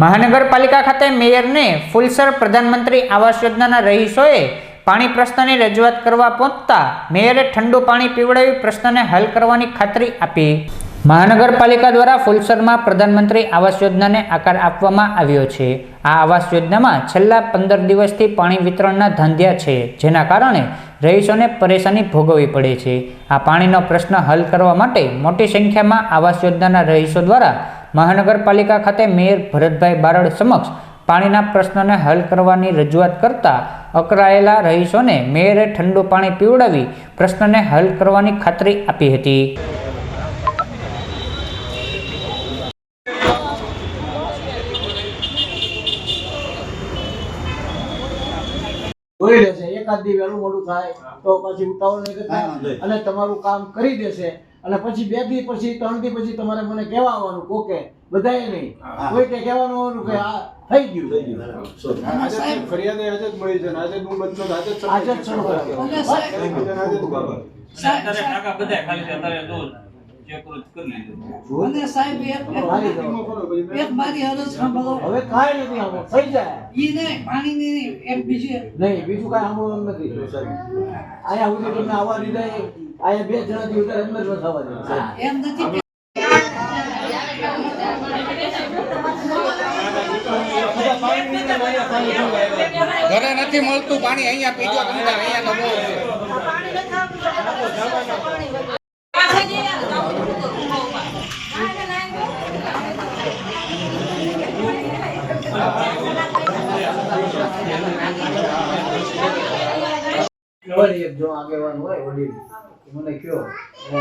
મહાનગરપાલિકા ખાતે મેયરને ફુલસર પ્રધાનમંત્રી આવાસ યોજનાના રહીશોએ પાણી પ્રશ્નની રજૂઆત કરવા પહોંચતા મેયરે ઠંડુ પાણી પીવડાવી પ્રશ્નને હલ કરવાની ખાતરી આપી. મહાનગરપાલિકા દ્વારા ફુલસરમાં પ્રધાનમંત્રી આવાસ યોજનાને આકાર આપવામાં આવ્યો છે. આ આવાસ યોજનામાં છેલ્લા પંદર દિવસથી પાણી વિતરણના ધાંધ્યા છે, જેના કારણે રહીશોને પરેશાની ભોગવવી પડે છે. આ પાણીનો પ્રશ્ન હલ કરવા માટે મોટી સંખ્યામાં આવાસ યોજનાના રહીશો દ્વારા મહાનગરપાલિકા ખાતે મેયર ભરતભાઈ બારડ સમક્ષ પાણીના પ્રશ્નને હલ કરવાની રજૂઆત કરતા અકળાયેલા રહીશોને મેયરે ઠંડુ પાણી પીવડાવી પ્રશ્નને હલ કરવાની ખાતરી આપી હતી. જોઈ લેશે એકાદ દી વહેલું મોડું થાય તો પછી ઉતાવળ નહીં અને તમારું કામ કરી દેશે. અને પછી બે દી પછી ત્રણ દી પછી તમારે મને કહેવા આવવાનું કોકે બધાએ નહીં. કોઈ કે કહેવાનું આવવાનું કે આ થઈ ગયું થઈ ગયું. ફરિયાદ આજે જ મળી છે આજે હું બનતો આજે જ આજે જ શરૂ કરાવ્યો. હવે કાંઈ નથી આમાં થઈ જાય. એ નહીં પાણી નહીં એક બીજું નહીં બીજું કાંઈ સાંભળવાનું નથી. અહીંયા સુધી તમને આવવા દીધા અહીંયા બે જણાથી વધારે અંદર ન થવા એમ નથી ઘરે નથી મળતું પાણી અહીંયા પીજો ગંગા અહીંયા તો બહુ છે. એક જો આગેવાન હોય વડીલ. મને કયો? એટલે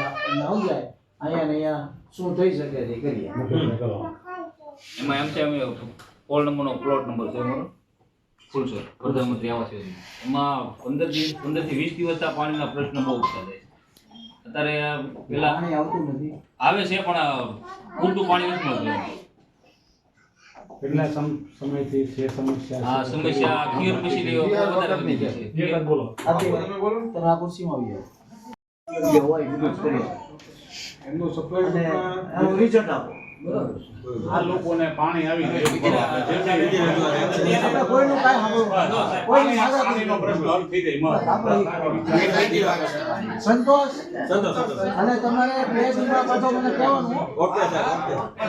જાય અહીંયા ને અહીંયા શું થઈ શકે છે કરીએ એમાં એમ છે અમે પોલ નંબરનો પ્લોટ નંબર છે અમારો ફૂલ છે? પ્રધાનમંત્રી આવાસ યોજના. એમાં પંદર દિવસ પંદરથી વીસ દિવસ આ પાણીના પ્રશ્ન બહુ ઉઠતા જાય અત્યારે પેલા પાણી આવતું નથી. આવે છે પણ આ પૂરતું પાણી નથી મળતું. કેટલા સમ- સમયથી છે સમસ્યા? આ સમસ્યા ક્લિયર પછી ની વધારે બોલો. તમે આ કુર્સીમાં આવી. જાઓ જે હોય એમનું એનું રિઝલ્ટ આપો. આ લોકોને પાણી આવી આપણે કોઈનું કાંઈ સાંભળવું પાણીનો પ્રશ્ન હલ થઈ જાય. સંતોષ? અને તમારે બે દિવસ પાછો મને કહેવાનું.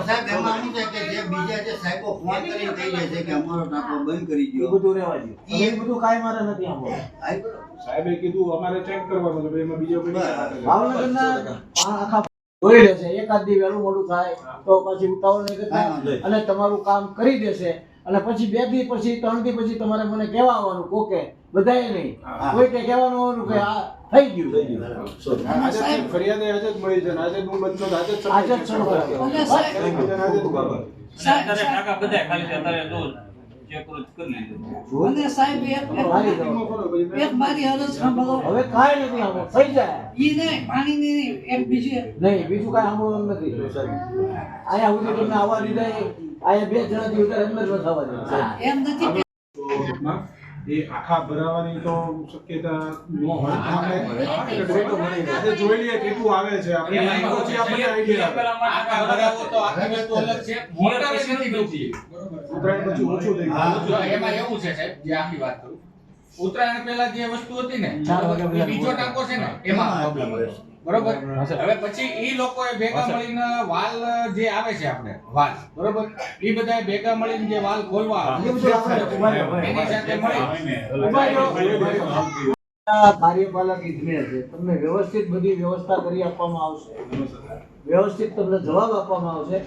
સાહેબ એમાં શું છે કે જે બીજા જે સાહેબો ફોન કરીને કહી દે છે કે અમારો ટાંકો બંધ કરી એ દો બધું રહેવા દો એ બધું કાંઈ મારે નથી સાંભળવું. સાહેબે કીધું અમારે ચેક કરવાનું છે એમાં બીજો કોઈ. ભાવનગરના આખા જોઈ લેશે એકાદ દી વહેલું મોડું થાય તો પછી ઉતાવળ નહીં કરતા અને તમારું કામ કરી દેશે અને પછી બે દી પછી ત્રણ દી પછી તમારે મને કહેવા આવવાનું કોકે બધાએ નહીં. કોઈ કે કહેવાનું આવવાનું કે આ થઈ ગયું. થઈ ગયું. ફરિયાદ આજે જ મળી છે આજે હું બનતો આજે આજે જ શરૂ કરાવ્યો સાહેબ. બધા ખાલી અત્યારે સાહેબ એક મારી એક અરજ સાંભળો. હવે કાઈ નથી થઈ જાય. ઈ નહીં પાણી નહીં એક બીજું નહીં બીજું કાંઈ સાંભળવાનું નથી આયા સુધી તમને આવવા દીધા એ અહીંયા બે જણાથી વધારે અંદર ન થવા દે એમ નથી એ આખા ભરાવાની તો શક્યતા ન હોય. આપણે આજે જોઈ લઈએ કેટલું આવે છે. આપણે પછી આખા ભરાવો તો આખા તો અલગ છે. મોટર નથી બરોબર ઉત્તરાયણ પછી ઓછું થઈ ગયું. જો એમાં એવું છે સાહેબ જે આખી વાત કરું. ઉત્તરાયણ પહેલા જે વસ્તુ હતી ને બીજો ટાંકો છે ને એમાં. બરોબર. હવે પછી એ લોકોએ ભેગા મળીને વાલ જે આવે છે આપણે વાલ બરોબર? એ બધા ભેગા મળીને જે વાલ ખોલવા એની સાથે મળી. કાર્યપાલક ઇજનેર છે. તમને વ્યવસ્થિત બધી વ્યવસ્થા કરી આપવામાં આવશે. વ્યવસ્થિત તમને જવાબ આપવામાં આવશે.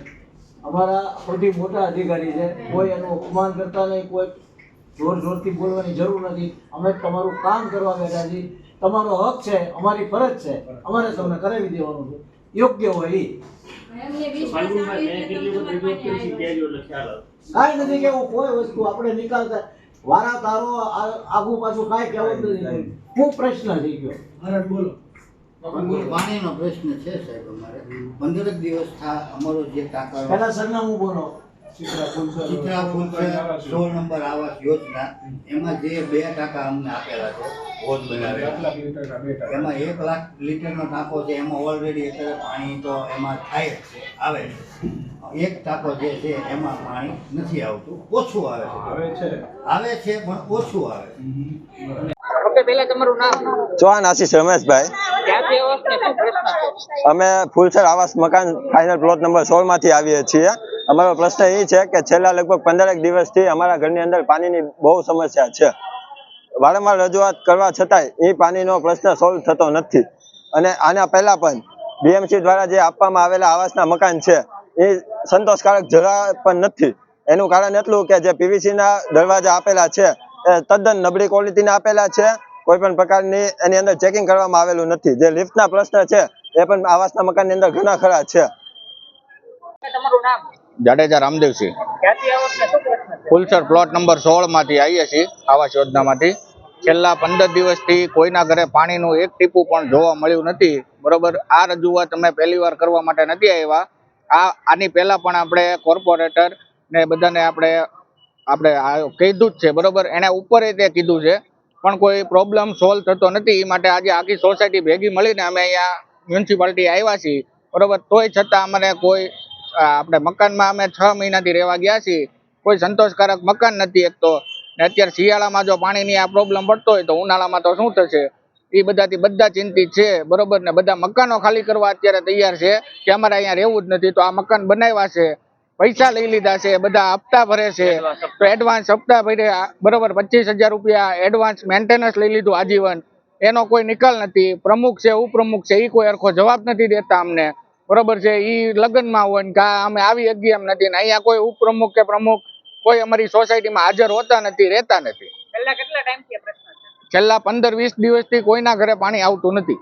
અમારા સૌથી મોટા અધિકારી છે. કોઈ એનું અપમાન કરતા નહીં કોઈ જોર જોરથી બોલવાની જરૂર નથી. અમે તમારું કામ કરવા બેઠા છીએ. તમારો હક છે અમારી ફરજ છે. અમારે તમને કરાવી દેવાનું છે. યોગ્ય હોય એ કાંઈ નથી કેવું કોઈ વસ્તુ આપણે નિકાલતા વારા તારો આ- આગુ પાછું કાંઈ કહેવું જ નથી. ખૂબ પ્રશ્ન થઈ ગયો. પાણીનો પ્રશ્ન છે સાહેબ અમારે. પંદર દિવસ થા અમારો જે કાકા પેલા સરનામું બોલો. ચિત્રા ફૂલસર. સોળ નંબર આવાસ યોજના. એમાં જે બે ટાંકા અમને આપેલા છે બનાવેલા. એમાં એક લાખ લીટરનો ટાંકો છે એમાં ઓલરેડી અત્યારે પાણી તો એમાં થાય જ છે આવે છે. એક ટાંકો જે છે એમાં પાણી નથી આવતું. ઓછું આવે છે. આવે છે? આવે છે પણ ઓછું આવે છે. ઓકે પહેલા તમારું નામ. ચૌહાણ આશીષ રમેશભાઈ. અમે ફૂલસર આવાસ મકાન ફાઇનલ પ્લોટ નંબર સોળમાંથી આવીએ છીએ. અમારો પ્રશ્ન એ છે કે છેલ્લા લગભગ પંદરેક દિવસથી અમારા ઘરની અંદર પાણીની બહુ સમસ્યા છે. વારંવાર રજૂઆત કરવા છતાંય એ પાણીનો પ્રશ્ન સોલ્વ થતો નથી. અને આના પહેલા પણ બીએમસી દ્વારા જે આપવામાં આવેલા આવાસના મકાન છે, એ સંતોષકારક જરા પણ નથી. એનું કારણ એટલું કે જે પીવીસી ના દરવાજા આપેલા છે, એ તદ્દન નબળી ક્વોલિટીના આપેલા છે, કોઈ પણ પ્રકારની એની અંદર ચેકિંગ કરવામાં આવેલું નથી. જે લિફ્ટના પ્રશ્ન છે, એ પણ આવાસના મકાનની અંદર ઘણા ખરા છે. તમારું નામ? જાડેજા રામદેવસિંહ. ફુલસર પ્લોટ નંબર સોળમાંથી આવીએ છીએ આવાસ યોજનામાંથી છેલ્લા પંદર દિવસથી કોઈના ઘરે પાણીનું એક ટીપું પણ જોવા મળ્યું નથી. બરોબર આ રજૂઆત અમે પહેલી વાર કરવા માટે નથી આવ્યા. આ આની પહેલા પણ આપણે કોર્પોરેટર ને બધાને આપણે આપણે કીધું જ છે બરોબર? એને ઉપર તે કીધું છે. પણ કોઈ પ્રોબ્લેમ સોલ્વ થતો નથી. એ માટે આજે આખી સોસાયટી ભેગી મળીને અમે અહીંયા મ્યુનિસિપાલિટી આવ્યા છીએ. બરોબર? તોય છતાં અમને કોઈ આપણે મકાનમાં અમે છ મહિનાથી રહેવા ગયા છીએ. કોઈ સંતોષકારક મકાન નથી એક તો. ને અત્યારે શિયાળામાં જો પાણીની આ પ્રોબ્લેમ પડતો હોય તો ઉનાળામાં તો શું થશે? એ બધાથી બધા ચિંતિત છે. બરોબર ને? બધા મકાનો ખાલી કરવા અત્યારે તૈયાર છે કે અમારે અહીંયા રહેવું જ નથી તો આ મકાન બનાવ્યા છે. પૈસા લઈ લીધા છે. બધા હપ્તા ભરે છે. તો એડવાન્સ હપ્તા ભરે બરોબર પચીસ હજાર રૂપિયા એડવાન્સ મેન્ટેનન્સ લઈ લીધું આજીવન. એનો કોઈ નિકાલ નથી. પ્રમુખ છે ઉપપ્રમુખ છે એ કોઈ સરખો જવાબ નથી દેતા અમને. બરોબર છે? એ લગ્નમાં હોય ને કા અમે આવી શકીએ એમ નથી ને અહીંયા કોઈ ઉપપ્રમુખ કે પ્રમુખ કોઈ અમારી સોસાયટીમાં હાજર હોતા નથી રહેતા નથી. છેલ્લા કેટલા ટાઈમથી પ્રશ્ન છે? છેલ્લા પંદર વીસ દિવસથી કોઈના ઘરે પાણી આવતું નથી.